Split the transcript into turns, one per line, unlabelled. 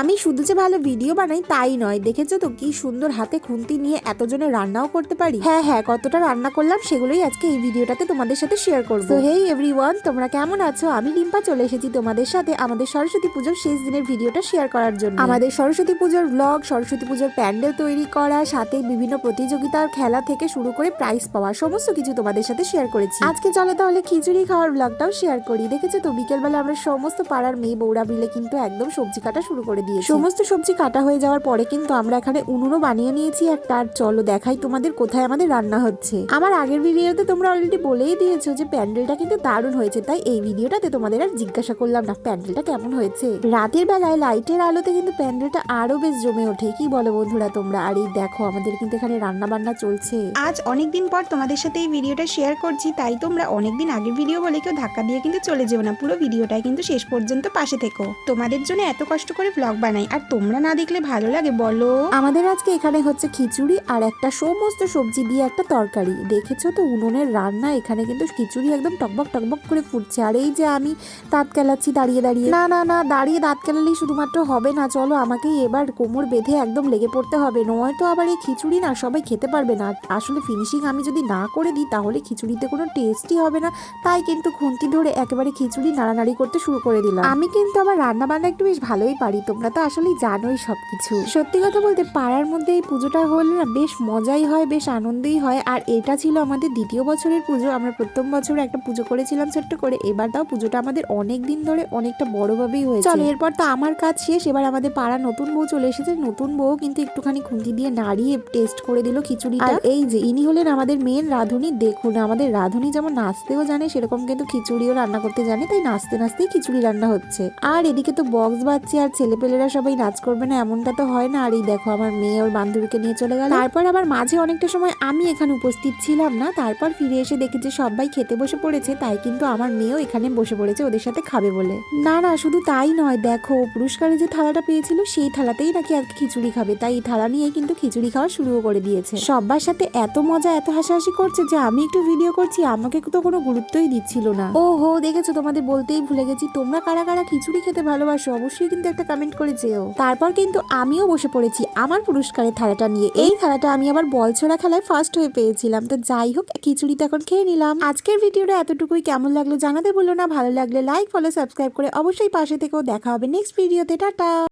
আমি শুধু যে ভালো ভিডিও বানাই তাই নয়, দেখেছ তো কি সুন্দর হাতে খুন্তি নিয়ে এতজনের রান্নাও করতে পারি? হ্যাঁ হ্যাঁ কতটা রান্না করলাম সেগুলোই আজকে এই ভিডিওটাতে তোমাদের সাথে শেয়ার করব। তো হেই এভরিওয়ান তোমরা কেমন আছো? আমি রিম্পা চলে এসেছি তোমাদের সাথে আমাদের সরস্বতী পুজোর শেষ দিনের ভিডিওটা শেয়ার করার জন্য। আমাদের সরস্বতী পুজোর ব্লগ সরস্বতী পুজোর প্যান্ডেল তৈরি করা, সাথে বিভিন্ন প্রতিযোগিতার খেলা থেকে শুরু করে প্রাইজ পাওয়া, সমস্ত কিছু তোমাদের সাথে শেয়ার করেছি। আজকে চলে তাহলে খিচুড়ি খাওয়ার ব্লগটাও শেয়ার করি। দেখেছ তো, বিকেলবেলা আমরা সমস্ত পাড়ার মেয়ে বৌরা মিলে কিন্তু একদম সবজি কাটা শুরু করে দিয়েছি। সমস্ত সবজি কাটা হয়ে যাওয়ার পরে কিন্তু আমরা এখানে উনুনও বানিয়ে নিয়েছি একটা আর চলো দেখাই তোমাদের কোথায় আমাদের রান্না হচ্ছে। আমার আগের ভিডিওতে তোমরা অলরেডি বলেই দিয়েছ যে প্যান্ডেলটা কিন্তু দারুণ হয়েছে তাই এই ভিডিওটাতে তোমাদের আর জিজ্ঞাসা করলাম না প্যান্ডেলটা কেমন হয়েছে। রাতের বেলায় লাইটের আলোতে কিন্তু প্যান্ডেলটা আরও বেশ জমে ওঠে কি বলো বন্ধুরা তোমরা? আর এই দেখো আমাদের কিন্তু এখানে রান্না বান্না চলছে।
আজ অনেকদিন পর তোমাদের সাথে এই ভিডিওটা শেয়ার করছি তাই তোমরা অনেক দিন আগের ভিডিও বলে কেউ ধাক্কা দিয়ে কিন্তু চলে যেও না পুরো ভিডিওটাই কিন্তু শেষ পর্যন্ত পাশে থেকো। তোমাদের জন্য এত কষ্ট করে ব্লগ বানাই। আর তোমরা না দেখলে ভালো লাগে বলো।
আমাদের আজকে এখানে হচ্ছে খিচুড়ি আর একটা সমস্ত সবজি দিয়ে একটা তরকারি। দেখেছ তো উনুনের রান্না? এখানে কিন্তু খিচুড়ি একদম টকবক টকবক করে ফুটছে। আর এই যে আমি দাঁত কেলাচ্ছি দাঁড়িয়ে দাঁড়িয়ে। না না না দাঁড়িয়ে দাঁত কেলালেই শুধুমাত্র হবে না চলো আমাকে এবার কোমর বেঁধে একদম লেগে পড়তে হবে। নয়তো আবার এই খিচুড়ি না সবাই খেতে পারবে না। আসলে ফিনিশিং আমি যদি না করে দিই তাহলে খিচুড়িতে কোনো টেস্টই হবে না। তাই কিন্তু খুন্তি ধরে একেবারে খিচুড়ি নাড়ানাড়ি করতে শুরু করে দিলাম। আমি কিন্তু আমার রান্না বান্না একটু বেশ ভালোই পারি। তোমরা তো আসলেই জানোই সবকিছু। সত্যি কথা বলতে পাড়ার মধ্যে এই পুজোটা হলে না বেশ মজাই হয় বেশ আনন্দই হয়। আর এটা ছিল আমাদের দ্বিতীয় বছরের পুজো। আমরা প্রথম বছর একটা পুজো করেছিলাম ছোট্ট করে। এবার তাও পুজোটা আমাদের অনেক দিন ধরে অনেকটা বড়ভাবেই হয়েছে। চলো এরপর তো আমার কাজ শেষ। এবার আমাদের পাড়া নতুন বউ চলে এসেছে। নতুন বউ কিন্তু একটুখানি খুন্তি দিয়ে নাড়িয়ে টেস্ট করে দিল খিচুড়িটা। আর এই যে ইনি হলেন আমাদের মেন রাঁধুনি। দেখুন আমাদের রাঁধুনি যেমন নাচতেও জানে সেরকম কিন্তু খিচুড়িও রান্না করতে জানে। তাই নাচতে নাচতেই খিচুড়ি রান্না হচ্ছে। আর এদিকে তো বক্স বাজছে আর ছেলেপেলেরা সবাই নাচ করবে না, এমনটা তো হয় না। আর এই দেখো, আমার মেয়ে ওর বান্ধবীকে নিয়ে চলে গেল। তারপর আবার মাঝে অনেকটা সময় আমি এখানে উপস্থিত ছিলাম না। তারপর ফিরে এসে দেখি যে সবাই খেতে বসে পড়েছে, তাই কিন্তু আমার মেয়েও এখানে বসে পড়েছে ওদের সাথে খাবে বলে। না না, শুধু তাই নয়, দেখো পুরস্কারে যে থালাটা পেয়েছিল, সেই থালাতেই নাকি আজকে খিচুড়ি খাবে। তাই থালা নিয়ে কিন্তু খিচুড়ি খাওয়া শুরু করে দিয়েছে। সবার সাথে এত মজা, এত হাসাহাসি করছে যে আমি একটু ভিডিও করছি, আমাকে তো কোনো গুরুত্বই দিচ্ছিল না। ও হো দেখেছ, তোমাদের বলতেই ভুলে গেছি। তোমরা কারা কারা খিচুড়ি খেতে ভালোবাসো? অবশ্যই কিন্তু একটা কমেন্ট করে যেও। তারপর কিন্তু আমিও বসে পড়েছি আমার পুরস্কারের থালাটা নিয়ে। এই থালাটা আমি আবার বল ছোড়া খেলায় ফার্স্ট হয়ে পেয়েছিলাম। তো যাই হোক খিচুড়ি তো এখন খেয়ে নিলাম। আজকের ভিডিওটা এতটুকুই। কেমন লাগল জানাতে বলল না। ভালো লাগলে লাইক ফলো সাবস্ক্রাইব করে অবশ্যই পাশে থেকেও দেখা হবে নেক্সট ভিডিওতে টাটা!